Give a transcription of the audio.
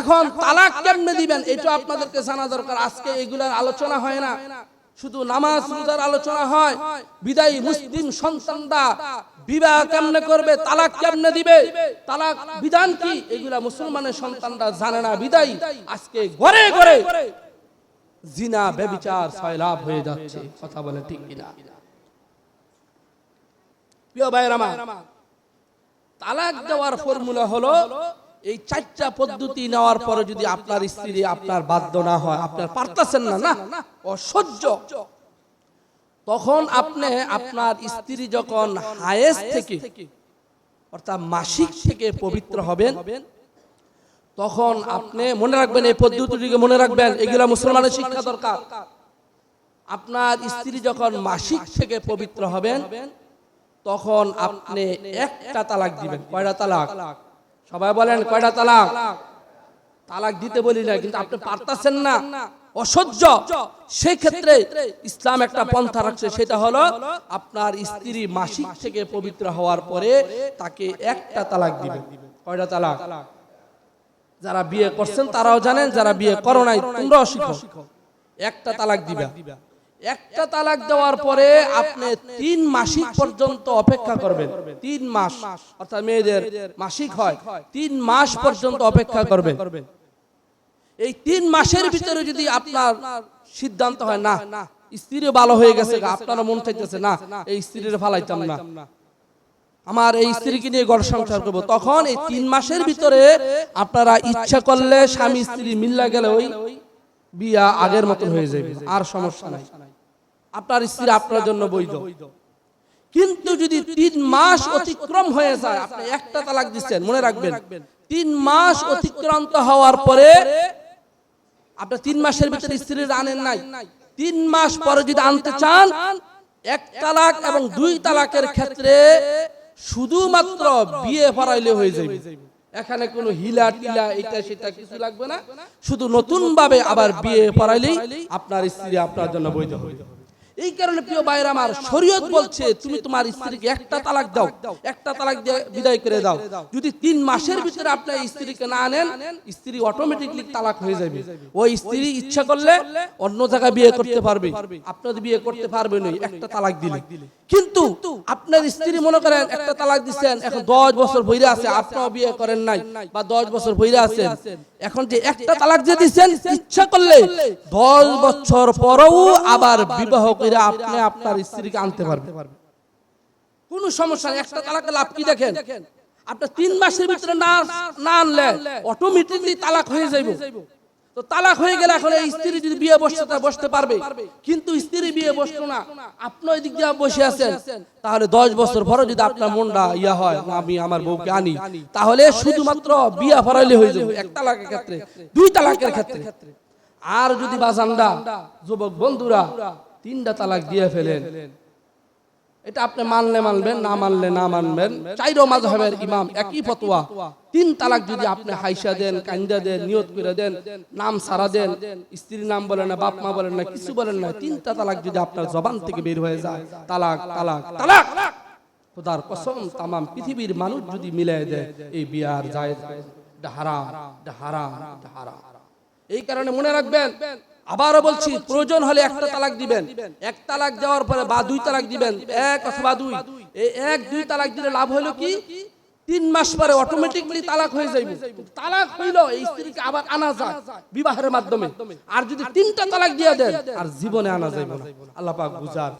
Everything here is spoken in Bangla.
এখন তালাক কেমনে দিবেন? এটা আপনাদেরকে জানা দরকার। আজকে এগুলার আলোচনা হয় না। শুধু নামাজ রোজার আলোচনা হয়। বিদায়ী মুসলিম সন্তানরা বিবাহ কেমনে করবে? তালাক কেমনে দিবে? তালাক বিধান কি? এগুলা মুসলমানের সন্তানরা জানে না। বিদায়ী আজকে ঘরে ঘরে জিনা, ব্যবিচার সয়লাভ হয়ে যাচ্ছে। কথা বলে ঠিক কিনা? প্রিয় ভাইয়ের আমার, তালাক দেওয়ার ফর্মুলা হলো এই চারটা পদ্ধতি নেওয়ার পরে যদি আপনার স্ত্রী আপনার বাধ্য না হয়, আপনার পারতেছেন না না? অসহ্য। তখন আপনি আপনার স্ত্রী যখন হায়েস থেকে, অর্থাৎ মাসিক থেকে পবিত্র হবেন, তখন আপনি মনে রাখবেন এই পদ্ধতিটিকে মনে রাখবেন, এগুলা মুসলমানের শিক্ষা দরকার। আপনার স্ত্রী যখন মাসিক থেকে পবিত্র হবেন, তখন আপনি একটা তালাক দিবেন। কয়টা তালাক? সবাই বলেন, কয়টা তালাক? তালাক দিতে বলি না, কিন্তু আপনি পারতাছেন না। অসহ্য। সেই ক্ষেত্রে ইসলাম একটা পন্থা রাখছে, সেটা হলো আপনার স্ত্রী মাসিক থেকে পবিত্র হওয়ার পরে তাকে একটা তালাক দিবেন কয়টা তালাক? যারা বিয়ে করছেন তারাও জানেন, যারা বিয়ে করো নাই, তোমরাও শিখো। একটা তালাক দিবা। একটা তালাক দেওয়ার পরে আপনি তিন মাসিক পর্যন্ত অপেক্ষা করবেন। তিন মাস, অর্থাৎ মেয়েদের মাসিক হয়, তিন মাস পর্যন্ত অপেক্ষা করবেন। এই তিন মাসের ভিতরে যদি আপনার সিদ্ধান্ত হয়, না স্ত্রী ভালো হয়ে গেছে আপনারা মন চাইতেছে, না, এই স্ত্রীর ফালাইতাম না। আমার এই স্ত্রীকে নিয়ে ঘর সংসার করব। তখন এই তিন মাসের ভিতরে আপনারা ইচ্ছা করলে স্বামী স্ত্রী মিল্লা গেলে ওই বিয়া আগের মতন হয়ে যাবে, আর সমস্যা নাই। আপনার স্ত্রী আপনার জন্য বৈধ। কিন্তু যদি তিন মাস অতিক্রম হয়ে যায়, আপনি একটা তালাক দিচ্ছেন, মনে রাখবেন, তিন মাস অতিক্রান্ত হওয়ার পরে আপনি তিন মাসের ভিতরে স্ত্রীর আনেন নাই। তিন মাস পরে যদি আনতে চান, এক তালাক এবং দুই তালাকের ক্ষেত্রে শুধুমাত্র বিয়ে ফরাইলে হয়ে যাবে এখানে কোনো হিলা টিলা এটা সেটা কিছু লাগবে না। শুধু নতুন ভাবে আবার বিয়ে পড়াইলেই আপনার স্ত্রী আপনার জন্য বৈধ। হবে এই কারণে প্রিয় ভাইয়ের আমার শরীয়ত বলছে, তুমি তোমার স্ত্রীকে একটা তালাক দাও, একটা তালাক দিয়ে বিদায় করে দাও। যদি তিন মাসের ভিতরে আপনার স্ত্রীকে না আনেন স্ত্রী অটোমেটিকলি তালাক হয়ে যাবে। ওই স্ত্রী ইচ্ছা করলে অন্য জায়গায় বিয়ে করতে পারবে। আপনার বিয়ে করতে পারবে না, একটা তালাক দিলে। কিন্তু আপনার স্ত্রী মনে করেন, একটা তালাক দিচ্ছেন, এখন দশ বছর বইরে আছে, আপনাও বিয়ে করেন নাই বা দশ বছর বইরে আছেন। এখন যে একটা তালাক যে দিচ্ছেন, ইচ্ছা করলে দশ বছর পরেও আবার বিবাহ করে আপনি আপনার স্ত্রীকে আনতে পারবেন। কোনো সমস্যা নেই, একটা তালাকে লাভ কি দেখেন? আপনার তিন মাসের ভিতরে না না আনলে অটোমেটিকলি তালাক হয়ে যাইব। তো তালাক হয়ে গেলে এখন এই স্ত্রী যদি বিয়ে বসতে বসতে পারবে। কিন্তু স্ত্রী বিয়ে বসতো না, আপনি ওই দিক দিয়ে বসে আছেন। তাহলে দশ বছর পরে যদি আপনার মনটা ইয়া হয় আমি আমার বউকে আনি তাহলে শুধুমাত্র বিয়ে ফরাইলে হয়ে যাবে এক তালাকের ক্ষেত্রে, দুই তালাকের ক্ষেত্রে। আর যদি বাজানরা যুবক বন্ধুরা, তিনটা তালাক দিয়ে ফেলেন এটা আপনি মানলে মানবেন, না মানলে না মানবেন। চাইরো মাযহাবের ইমাম একই ফতোয়া। তিন তালাক যদি আপনি হাইসা দেন কান্দা দেন, নিয়ত করে দেন, নাম সারা দেন, স্ত্রীর নাম বলেন না, বাপ মা বলেন না, কিছু বলেন না, তিনটা তালাক যদি আপনার জবান থেকে বের হয়ে যায়, তালাক তালাক তালাক। খোদার কসম, তামাম পৃথিবীর মানুষ যদি মিলাই দেয়, এই বিয়ার যায় হারাম হারাম হারাম। এই কারণে মনে রাখবেন আবারও বলছি প্রয়োজন হলে একটা তালাক দিবেন। এক তালাক দেওয়ার পরে বা দুই তালাক দিবেন এক অথবা দুই। এই এক দুই তালাক দিলে লাভ হলো কি? তিন মাস পরে অটোমেটিকলি তালাক হয়ে যাইবে। তালাক হইল এই স্ত্রীকে আবার আনা যায় বিবাহের মাধ্যমে। আর যদি তিনটা তালাক দিয়ে দেন আর জীবনে আনা যাইবে না। আল্লাহ পাক বুঝার।